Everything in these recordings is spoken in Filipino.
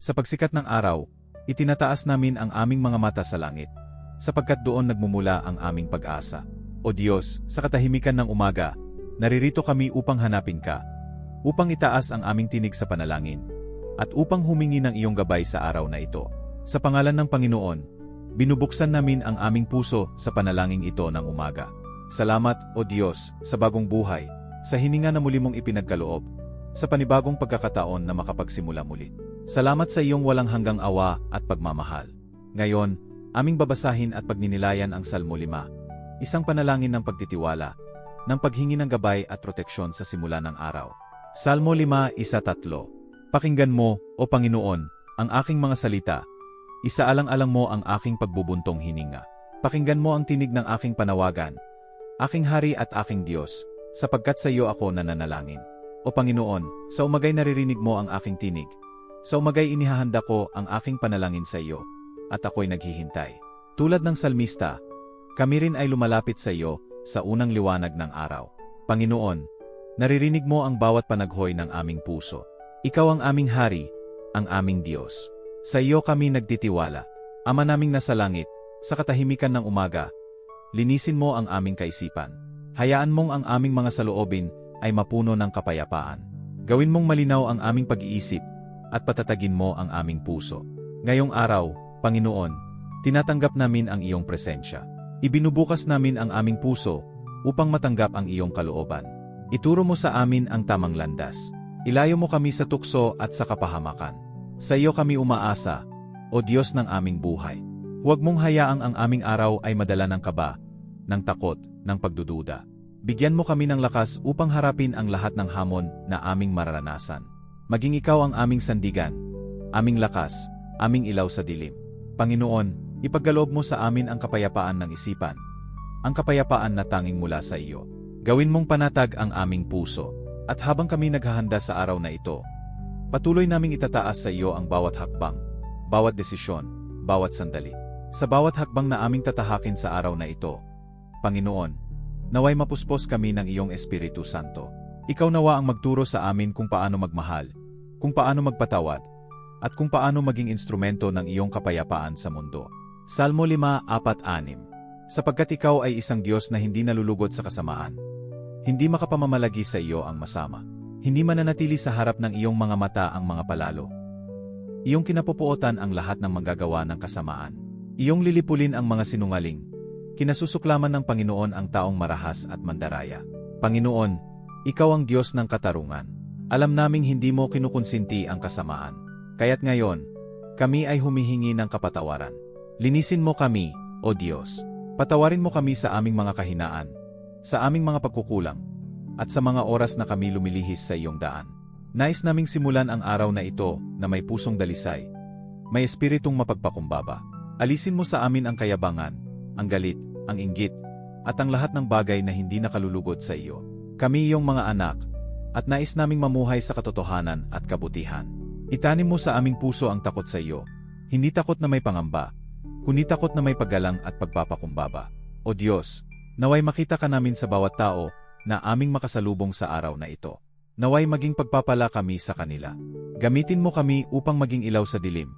Sa pagsikat ng araw, itinataas namin ang aming mga mata sa langit, sapagkat doon nagmumula ang aming pag-asa. O Diyos, sa katahimikan ng umaga, naririto kami upang hanapin ka, upang itaas ang aming tinig sa panalangin, at upang humingi ng iyong gabay sa araw na ito. Sa pangalan ng Panginoon, binubuksan namin ang aming puso sa panalangin ito ng umaga. Salamat, O Diyos, sa bagong buhay, sa hininga na muli mong ipinagkaloob, sa panibagong pagkakataon na makapagsimula muli. Salamat sa iyong walang hanggang awa at pagmamahal. Ngayon, aming babasahin at pagninilayan ang Salmo 5, isang panalangin ng pagtitiwala, ng paghingi ng gabay at proteksyon sa simula ng araw. Salmo 5, isa. Pakinggan mo, O Panginoon, ang aking mga salita. Isaalang-alang mo ang aking pagbubuntong hininga. Pakinggan mo ang tinig ng aking panawagan, aking hari at aking Diyos, sapagkat sa iyo ako nananalangin. O Panginoon, sa umagay naririnig mo ang aking tinig. Sa umagay inihahanda ko ang aking panalangin sa iyo, at ako'y naghihintay. Tulad ng salmista, kami rin ay lumalapit sa iyo sa unang liwanag ng araw. Panginoon, naririnig mo ang bawat panaghoy ng aming puso. Ikaw ang aming hari, ang aming Diyos. Sa iyo kami nagtitiwala. Ama naming nasa langit, sa katahimikan ng umaga, linisin mo ang aming kaisipan. Hayaan mong ang aming mga saloobin ay mapuno ng kapayapaan. Gawin mong malinaw ang aming pag-iisip at patatagin mo ang aming puso. Ngayong araw, Panginoon, tinatanggap namin ang iyong presensya. Ibinubukas namin ang aming puso upang matanggap ang iyong kalooban. Ituro mo sa amin ang tamang landas. Ilayo mo kami sa tukso at sa kapahamakan. Sa iyo kami umaasa, O Diyos ng aming buhay. Huwag mong hayaang ang aming araw ay madala ng kaba, ng takot, ng pagdududa. Bigyan mo kami ng lakas upang harapin ang lahat ng hamon na aming mararanasan. Maging ikaw ang aming sandigan, aming lakas, aming ilaw sa dilim. Panginoon, ipagkaloob mo sa amin ang kapayapaan ng isipan, ang kapayapaan na tanging mula sa iyo. Gawin mong panatag ang aming puso, at habang kami naghahanda sa araw na ito, patuloy naming itataas sa iyo ang bawat hakbang, bawat desisyon, bawat sandali. Sa bawat hakbang na aming tatahakin sa araw na ito, Panginoon, Naway mapuspos kami ng iyong Espiritu Santo. Ikaw nawa ang magturo sa amin kung paano magmahal, kung paano magpatawad, at kung paano maging instrumento ng iyong kapayapaan sa mundo. Salmo 5.4.6 Sapagkat ikaw ay isang Diyos na hindi nalulugod sa kasamaan. Hindi makapamamalagi sa iyo ang masama. Hindi mananatili sa harap ng iyong mga mata ang mga palalo. Iyong kinapupuotan ang lahat ng manggagawa ng kasamaan. Iyong lilipulin ang mga sinungaling, Kinasusuklaman ng Panginoon ang taong marahas at mandaraya. Panginoon, Ikaw ang Diyos ng katarungan. Alam naming hindi mo kinukonsinti ang kasamaan. Kaya't ngayon, kami ay humihingi ng kapatawaran. Linisin mo kami, O Diyos. Patawarin mo kami sa aming mga kahinaan, sa aming mga pagkukulang, at sa mga oras na kami lumilihis sa iyong daan. Nais naming simulan ang araw na ito na may pusong dalisay, may espiritong mapagpakumbaba. Alisin mo sa amin ang kayabangan, ang galit, ang inggit, at ang lahat ng bagay na hindi nakalulugod sa iyo. Kami iyong mga anak, at nais naming mamuhay sa katotohanan at kabutihan. Itanim mo sa aming puso ang takot sa iyo, hindi takot na may pangamba, kundi takot na may paggalang at pagpapakumbaba. O Diyos, naway makita ka namin sa bawat tao na aming makasalubong sa araw na ito. Naway maging pagpapala kami sa kanila. Gamitin mo kami upang maging ilaw sa dilim,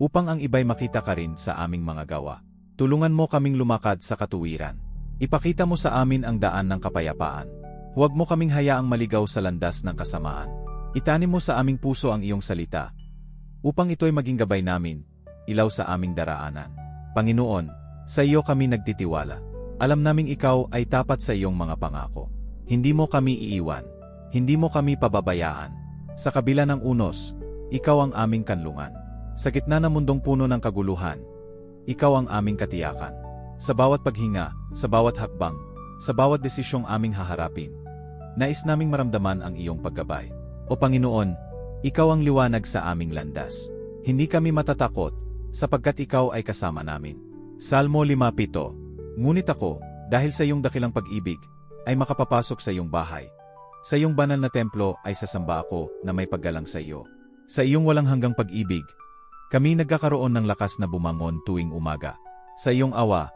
upang ang iba'y makita ka rin sa aming mga gawa. Tulungan mo kaming lumakad sa katuwiran. Ipakita mo sa amin ang daan ng kapayapaan. Huwag mo kaming hayaang maligaw sa landas ng kasamaan. Itanim mo sa aming puso ang iyong salita, upang ito'y maging gabay namin, ilaw sa aming daraanan. Panginoon, sa iyo kami nagtitiwala. Alam naming ikaw ay tapat sa iyong mga pangako. Hindi mo kami iiwan. Hindi mo kami pababayaan. Sa kabila ng unos, ikaw ang aming kanlungan. Sa gitna ng mundong puno ng kaguluhan, ikaw ang aming katiyakan. Sa bawat paghinga, sa bawat hakbang, sa bawat desisyong aming haharapin, nais naming maramdaman ang iyong paggabay. O Panginoon, ikaw ang liwanag sa aming landas. Hindi kami matatakot, sapagkat ikaw ay kasama namin. Salmo 5.7 Ngunit ako, dahil sa iyong dakilang pag-ibig, ay makapapasok sa iyong bahay. Sa iyong banal na templo ay sasamba ako na may paggalang sa iyo. Sa iyong walang hanggang pag-ibig, kami nagkakaroon ng lakas na bumangon tuwing umaga. Sa iyong awa,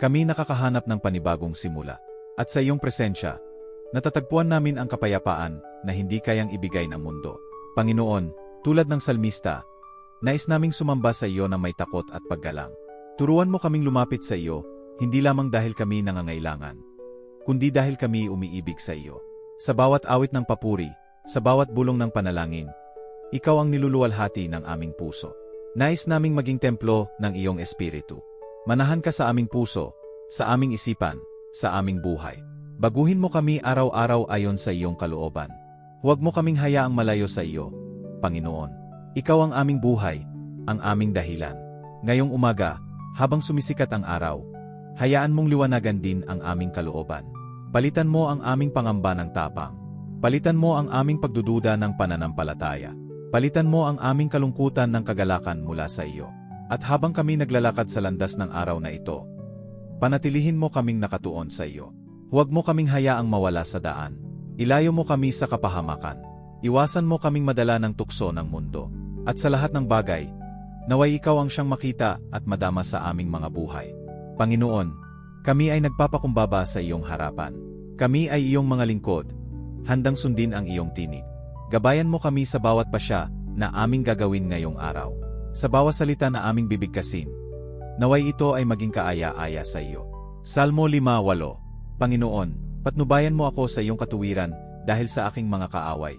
kami nakakahanap ng panibagong simula. At sa iyong presensya, natatagpuan namin ang kapayapaan na hindi kayang ibigay ng mundo. Panginoon, tulad ng salmista, Nais naming sumamba sa iyo na may takot at paggalang. Turuan mo kaming lumapit sa iyo, hindi lamang dahil kami nangangailangan, kundi dahil kami umiibig sa iyo. Sa bawat awit ng papuri, sa bawat bulong ng panalangin, ikaw ang niluluwalhati ng aming puso. Nais naming maging templo ng iyong espiritu. Manahan ka sa aming puso, sa aming isipan, sa aming buhay. Baguhin mo kami araw-araw ayon sa iyong kalooban. Huwag mo kaming hayaang malayo sa iyo, Panginoon. Ikaw ang aming buhay, ang aming dahilan. Ngayong umaga, habang sumisikat ang araw, hayaan mong liwanagan din ang aming kalooban. Palitan mo ang aming pangamba ng tapang. Palitan mo ang aming pagdududa ng pananampalataya. Palitan mo ang aming kalungkutan ng kagalakan mula sa iyo. At habang kami naglalakad sa landas ng araw na ito, panatilihin mo kaming nakatuon sa iyo. Huwag mo kaming hayaang mawala sa daan. Ilayo mo kami sa kapahamakan. Iwasan mo kaming madala ng tukso ng mundo. At sa lahat ng bagay, naway ikaw ang siyang makita at madama sa aming mga buhay. Panginoon, kami ay nagpapakumbaba sa iyong harapan. Kami ay iyong mga lingkod, handang sundin ang iyong tinig. Gabayan mo kami sa bawat pasya na aming gagawin ngayong araw. Sa bawat salita na aming bibigkasin, naway ito ay maging kaaya-aya sa iyo. Salmo 5.8 Panginoon, patnubayan mo ako sa iyong katuwiran dahil sa aking mga kaaway.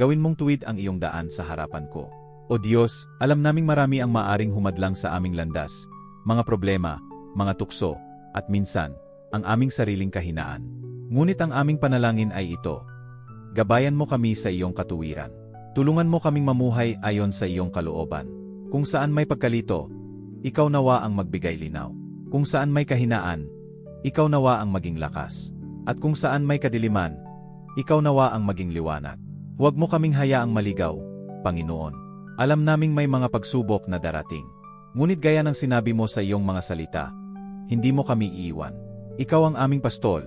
Gawin mong tuwid ang iyong daan sa harapan ko. O Diyos, alam naming marami ang maaring humadlang sa aming landas, mga problema, mga tukso, at minsan, ang aming sariling kahinaan. Ngunit ang aming panalangin ay ito. Gabayan mo kami sa iyong katuwiran. Tulungan mo kaming mamuhay ayon sa iyong kalooban. Kung saan may pagkalito, ikaw nawa ang magbigay linaw. Kung saan may kahinaan, ikaw nawa ang maging lakas. At kung saan may kadiliman, ikaw nawa ang maging liwanag. Huwag mo kaming hayaang maligaw, Panginoon. Alam naming may mga pagsubok na darating. Ngunit gaya ng sinabi mo sa iyong mga salita, hindi mo kami iiwan. Ikaw ang aming pastol,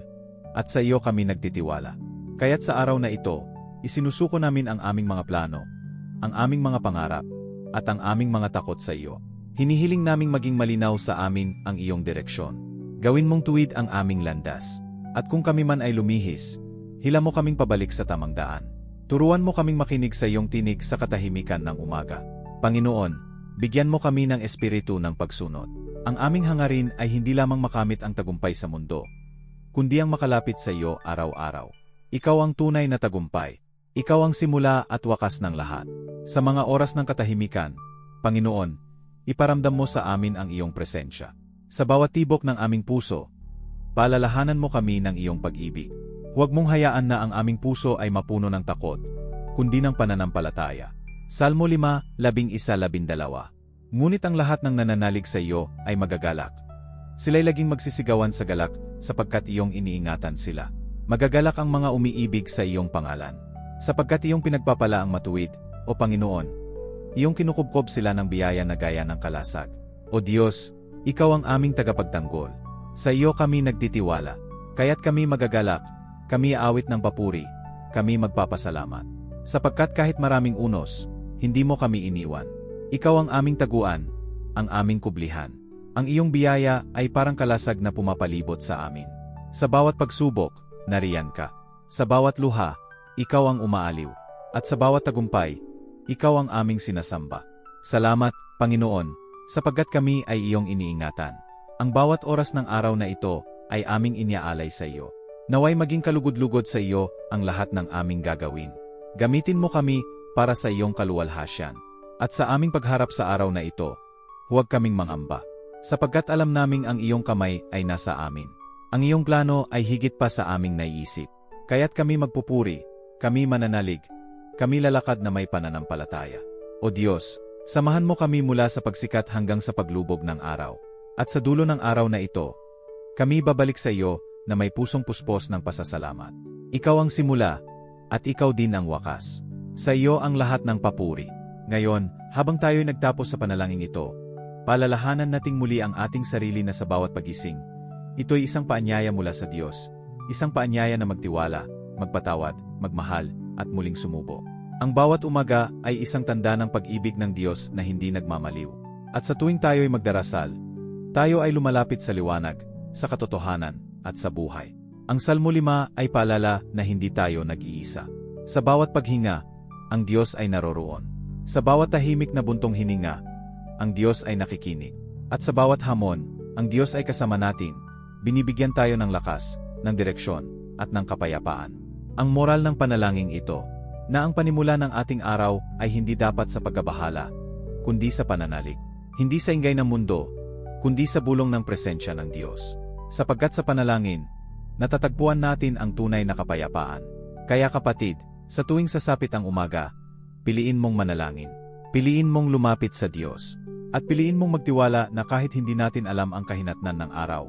at sa iyo kami nagtitiwala. Kaya't sa araw na ito, isinusuko namin ang aming mga plano, ang aming mga pangarap, at ang aming mga takot sa iyo. Hinihiling naming maging malinaw sa amin ang iyong direksyon. Gawin mong tuwid ang aming landas. At kung kami man ay lumihis, hila mo kaming pabalik sa tamang daan. Turuan mo kaming makinig sa iyong tinig sa katahimikan ng umaga. Panginoon, bigyan mo kami ng espiritu ng pagsunod. Ang aming hangarin ay hindi lamang makamit ang tagumpay sa mundo, kundi ang makalapit sa iyo araw-araw. Ikaw ang tunay na tagumpay. Ikaw ang simula at wakas ng lahat. Sa mga oras ng katahimikan, Panginoon, iparamdam mo sa amin ang iyong presensya. Sa bawat tibok ng aming puso, palalahanan mo kami ng iyong pag-ibig. Huwag mong hayaan na ang aming puso ay mapuno ng takot, kundi ng pananampalataya. Salmo 5, 11-12 Ngunit ang lahat ng nananalig sa iyo ay magagalak. Sila'y laging magsisigawan sa galak sapagkat iyong iniingatan sila. Magagalak ang mga umiibig sa iyong pangalan. Sapagkat iyong pinagpapala ang matuwid, o Panginoon. Iyong kinukubkob sila ng biyaya na gaya ng kalasag. O Diyos, ikaw ang aming tagapagtanggol. Sa iyo kami nagtitiwala. Kaya't kami magagalak, kami awit ng papuri, kami magpapasalamat. Sapagkat kahit maraming unos, hindi mo kami iniwan. Ikaw ang aming taguan, ang aming kublihan. Ang iyong biyaya ay parang kalasag na pumapalibot sa amin. Sa bawat pagsubok, nariyan ka. Sa bawat luha, ikaw ang umaaliw. At sa bawat tagumpay, ikaw ang aming sinasamba. Salamat, Panginoon, sapagkat kami ay iyong iniingatan. Ang bawat oras ng araw na ito ay aming inyaalay sa iyo. Naway maging kalugod-lugod sa iyo ang lahat ng aming gagawin. Gamitin mo kami para sa iyong kaluwalhasyan. At sa aming pagharap sa araw na ito, huwag kaming mangamba. Sapagkat alam naming ang iyong kamay ay nasa amin. Ang iyong plano ay higit pa sa aming naiisip. Kaya't kami magpupuri, kami mananalig, kami lalakad na may pananampalataya. O Diyos, samahan mo kami mula sa pagsikat hanggang sa paglubog ng araw. At sa dulo ng araw na ito, kami babalik sa iyo na may pusong puspos ng pasasalamat. Ikaw ang simula, at ikaw din ang wakas. Sa iyo ang lahat ng papuri. Ngayon, habang tayo'y nagtapos sa panalangin ito, palalahanan nating muli ang ating sarili na sa bawat pagising. Ito'y isang paanyaya mula sa Diyos, isang paanyaya na magtiwala, magpatawad, magmahal, at muling sumubo. Ang bawat umaga ay isang tanda ng pag-ibig ng Diyos na hindi nagmamaliw. At sa tuwing tayo'y magdarasal, tayo ay lumalapit sa liwanag, sa katotohanan, at sa buhay. Ang Salmo 5 ay paalala na hindi tayo nag-iisa. Sa bawat paghinga, ang Diyos ay naroroon. Sa bawat tahimik na buntong hininga, ang Diyos ay nakikinig. At sa bawat hamon, ang Diyos ay kasama natin, binibigyan tayo ng lakas, ng direksyon, at ng kapayapaan. Ang moral ng panalangin ito, na ang panimula ng ating araw ay hindi dapat sa pagkabahala, kundi sa pananalig. Hindi sa ingay ng mundo, kundi sa bulong ng presensya ng Diyos. Sapagkat sa panalangin, natatagpuan natin ang tunay na kapayapaan. Kaya kapatid, sa tuwing sasapit ang umaga, piliin mong manalangin. Piliin mong lumapit sa Diyos. At piliin mong magtiwala na kahit hindi natin alam ang kahinatnan ng araw,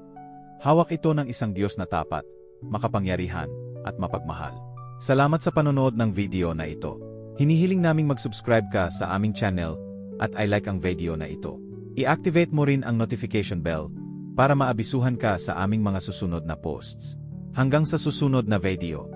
hawak ito ng isang Diyos na tapat, makapangyarihan, at mapagmahal. Salamat sa panonood ng video na ito. Hinihiling naming mag-subscribe ka sa aming channel at I like ang video na ito. I-activate mo rin ang notification bell para maabisuhan ka sa aming mga susunod na posts. Hanggang sa susunod na video.